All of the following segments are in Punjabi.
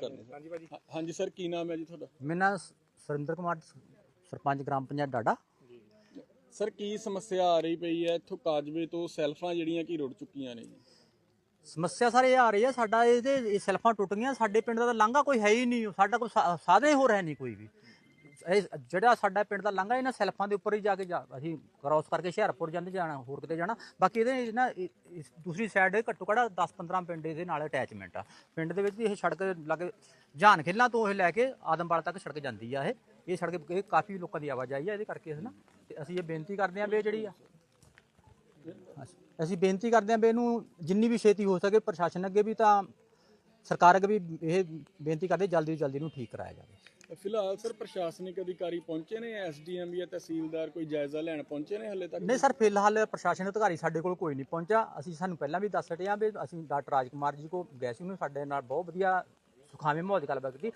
ਕਰਨੇ। ਹਾਂਜੀ ਭਾਜੀ। ਹਾਂ- ਹਾਂਜੀ ਸਰ ਕੀ ਨਾਮ ਹੈ ਜੀ ਤੁਹਾਡਾ? ਮੇਰਾ ਨਾਮ ਸ- ਸੁਰਿੰਦਰ ਕੁਮਾਰ ਸ- ਸਰਪੰਚ ਗ੍ਰਾਮ ਪੰਚਾਇਤ ਡਾਡਾ। ਸਰ ਕੀ ਸਮੱਸਿਆ ਆ ਰਹੀ ਪਈ ਹੈ? ਇੱਥੋਂ ਕਾਜਵੇ ਤੋਂ ਸੈਲਫਾਂ ਜਿਹੜੀਆਂ ਕਿ ਰੁੜ ਚੁੱਕੀਆਂ ਨੇ ਜੀ? ਸਮੱਸਿਆ ਸਾਰੇ ਇਹ ਆ ਰਹੀ ਹੈ ਸਾਡਾ ਇਹਦੇ ਇਹ ਸੈਲਫਾਂ ਟੁੱਟ ਗਈਆਂ। ਸਾਡੇ ਪਿੰਡ ਦਾ ਤਾਂ ਲਾਂਘਾ ਕੋਈ ਹੈ ਹੀ ਨਹੀਂ। ਸਾਡਾ ਕੋਈ ਸਾ- ਸਾਧਨ ਹੀ ਹੋ ਰਿਹਾ ਨਹੀਂ ਕੋਈ ਵੀ। ਇਹ ਜਿਹੜਾ ਸਾਡਾ ਪਿੰਡ ਦਾ ਲਾਂਘਾ, ਇਹਨਾਂ ਸੈਲਫਾਂ ਦੇ ਉੱਪਰ ਹੀ ਜਾ ਕੇ ਜਾ- ਅਸੀਂ ਕ੍ਰਾਸ ਕਰਕੇ ਹੁਸ਼ਿਆਰਪੁਰ ਜਾਂਦੇ ਜਾਣਾ, ਹੋਰ ਕਿਤੇ ਜਾਣਾ। ਬਾਕੀ ਇਹਦੇ ਨਾ ਇਹ- ਇਸ ਦੂਸਰੀ ਸਾਈਡ ਘੱਟੋ ਘੱਟ 10-15 ਪਿੰਡ ਇਹਦੇ ਨਾਲ ਅਟੈਚਮੈਂਟ ਆ। ਪਿੰਡ ਦੇ ਵਿੱਚ ਵੀ ਇਹ ਸੜਕ ਲੱਗੇ, ਜਾਨ ਖਿੱਲਾਂ ਤੋਂ ਇਹ ਲੈ ਕੇ ਆਦਮਵਾਲ ਤੱਕ ਸੜਕ ਜਾਂਦੀ ਆ ਇਹ। ਇਹ ਸੜਕ, ਇਹ ਕਾਫੀ ਲੋਕਾਂ ਦੀ ਆਵਾਜਾਈ ਆ, ਇਹਦੇ ਕਰਕੇ ਇਸ ਨਾ, ਤੇ ਅਸੀਂ ਇਹ ਬੇਨਤੀ ਕਰਦੇ ਹਾਂ ਵੀ ਇਹ ਜਿਹੜੀ ਆ, ਅਸੀਂ ਬੇਨਤੀ ਕਰਦੇ ਹਾਂ ਵੀ ਇਹਨੂੰ ਜਿੰਨੀ ਵੀ ਛੇਤੀ ਹੋ ਸਕੇ ਪ੍ਰਸ਼ਾਸਨ ਅੱਗੇ ਵੀ ਤਾਂ ਸਰਕਾਰ ਅੱਗੇ ਵੀ ਇਹ ਬੇਨਤੀ ਕਰਦੇ ਜਲਦੀ ਤੋਂ ਜਲਦੀ ਇਹਨੂੰ ਠੀਕ ਕਰਾਇਆ ਜਾਵੇ। ਫਿਲਹਾਲ ਸਰ ਪ੍ਰਸ਼ਾਸਨਿਕ ਅਧਿਕਾਰੀ ਪਹੁੰਚੇ ਨੇ ਐਸਡੀਐਮ ਜਾਂ ਤਹਿਸੀਲਦਾਰ ਕੋਈ ਜਾਇਜ਼ਾ ਲੈਣ ਪਹੁੰਚੇ ਨੇ ਹਲੇ ਤੱਕ? ਨਹੀਂ ਸਰ ਫਿਲਹਾਲ ਪ੍ਰਸ਼ਾਸਨ ਅਧਿਕਾਰੀ ਸਾਡੇ ਕੋਲ ਕੋਈ ਨਹੀਂ ਪਹੁੰਚਾ ਅਸੀਂ ਸਾਨੂੰ ਪਹਿਲਾਂ ਵੀ ਦੱਸ ਹਟੇ ਹਾਂ ਵੀ ਅਸੀਂ ਡਾਕਟਰ ਰਾਜਕੁਮਾਰ ਜੀ ਕੋ ਗਏ ਸੀ ਉਹਨੇ ਸਾਡੇ ਨਾਲ ਬਹੁਤ ਵਧੀਆ ਸੁਖਾਵੇਂ ਮਾਹੌਲ ਦੀ ਗੱਲਬਾਤ ਕੀਤੀ।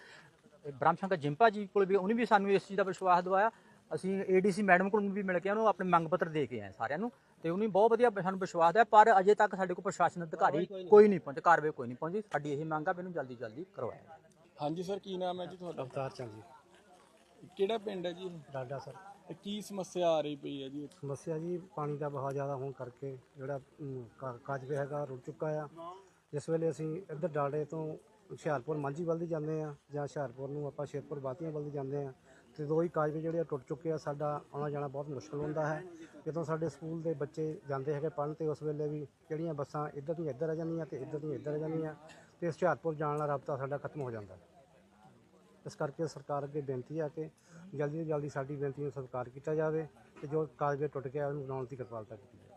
ਬ੍ਰਹਮ ਸ਼ੰਕਰ ਜਿੰਪਾ ਜੀ ਕੋਲ ਵੀ ਉਹਨੇ ਵੀ ਸਾਨੂੰ ਇਸ ਚੀਜ਼ ਦਾ ਵਿਸ਼ਵਾਸ ਦਿਵਾਇਆ। ਅਸੀਂ ਏਡੀਸੀ ਮੈਡਮ ਕੋਲ ਵੀ ਮਿਲ ਕੇ ਉਹਨੂੰ ਆਪਣੇ ਮੰਗ ਪੱਤਰ ਦੇ ਕੇ ਆਏ ਸਾਰਿਆਂ ਨੂੰ ਤੇ ਉਹਨੇ ਬਹੁਤ ਵਧੀਆ ਸਾਨੂੰ ਵਿਸ਼ਵਾਸ ਹੈ ਪਰ ਅਜੇ ਤੱਕ ਸਾਡੇ ਕੋਲ ਪ੍ਰਸ਼ਾਸਨ ਅਧਿਕਾਰੀ ਕੋਈ ਨਹੀਂ ਪਹੁੰਚੇ ਕਾਰਵਾਈ ਕੋਈ ਨਹੀਂ ਪਹੁੰਚੀ ਸਾਡੀ ਇਹ ਮੰਗ ਆ ਇਹਨੂੰ ਜਲਦੀ ਜਲਦੀ ਕਰਵਾਇਆ। ਹਾਂਜੀ ਸਰ ਕੀ ਨਾਮ ਹੈ ਜੀ ਤੁਹਾਡਾ ਅਵਤਾਰ ਚੰਦ ਜੀ ਕਿਹੜਾ ਪਿੰਡ ਹੈ ਜੀ ਇਹ? ਡਾਡਾ ਸਰ ਕੀ ਸਮੱਸਿਆ ਆ ਰਹੀ ਪਈ ਹੈ ਜੀ? ਸਮੱਸਿਆ ਜੀ ਪਾਣੀ ਦਾ ਬਹੁਤ ਜ਼ਿਆਦਾ ਹੋਣ ਕਰਕੇ ਜਿਹੜਾ ਅਮ, ਕਾ- ਕਾਜਵੇ ਹੈਗਾ ਰੁੜ ਚੁੱਕਾ ਆ ਜਿਸ ਵੇਲੇ ਅਸੀਂ ਇੱਧਰ ਡਾਡੇ ਤੋਂ ਹੁਸ਼ਿਆਰਪੁਰ ਮਾਂਝੀ ਵੱਲ ਦੀ ਜਾਂਦੇ ਆ ਜਾਂ ਹੁਸ਼ਿਆਰਪੁਰ ਨੂੰ ਆਪਾਂ ਸ਼ੇਰਪੁਰ ਬਾਤੀਆਂ ਵੱਲ ਦੀ ਜਾਂਦੇ ਆ ਤੇ ਦੋ ਹੀ ਕਾਜ ਜਿਹੜੇ ਆ ਟੁੱਟ ਚੁੱਕੇ ਆ, ਸਾਡਾ ਆਉਣਾ ਜਾਣਾ ਬਹੁਤ ਮੁਸ਼ਕਲ ਹੁੰਦਾ ਹੈ। ਜਦੋਂ ਸਾਡੇ ਸਕੂਲ ਦੇ ਬੱਚੇ ਜਾਂਦੇ ਹੈਗੇ ਪੜ੍ਹਨ ਤੇ, ਉਸ ਵੇਲੇ ਵੀ ਜਿਹੜੀਆਂ ਬੱਸਾਂ ਇੱਧਰ ਤੋਂ ਇੱਧਰ ਆ ਜਾਂਦੀਆਂ ਤੇ ਇੱਧਰ ਤੋਂ ਇੱਧਰ ਆ ਜਾਂਦੀਆਂ ਤੇ ਹੁਸ਼ਿਆਰਪੁਰ ਜਾਣ ਦਾ ਰابطਾ ਸਾਡਾ ਖਤਮ ਹੋ ਜਾਂਦਾ। ਇਸ ਕਰਕੇ ਸਰਕਾਰ ਅੱਗੇ ਬੇਨਤੀ ਆ ਕਿ ਜਲਦੀ ਤੋਂ ਜਲਦੀ ਸਾਡੀ ਬੇਨਤੀ ਨੂੰ ਸਵੀਕਾਰ ਕੀਤਾ ਜਾਵੇ ਤੇ ਜੋ ਕਾਗਜ਼ ਟੁੱਟ ਗਿਆ, ਉਹਨੂੰ ਬਣਾਉਣ ਦੀ ਕਿਰਪਾਲਤਾ ਕੀਤੀ ਜਾਵੇ।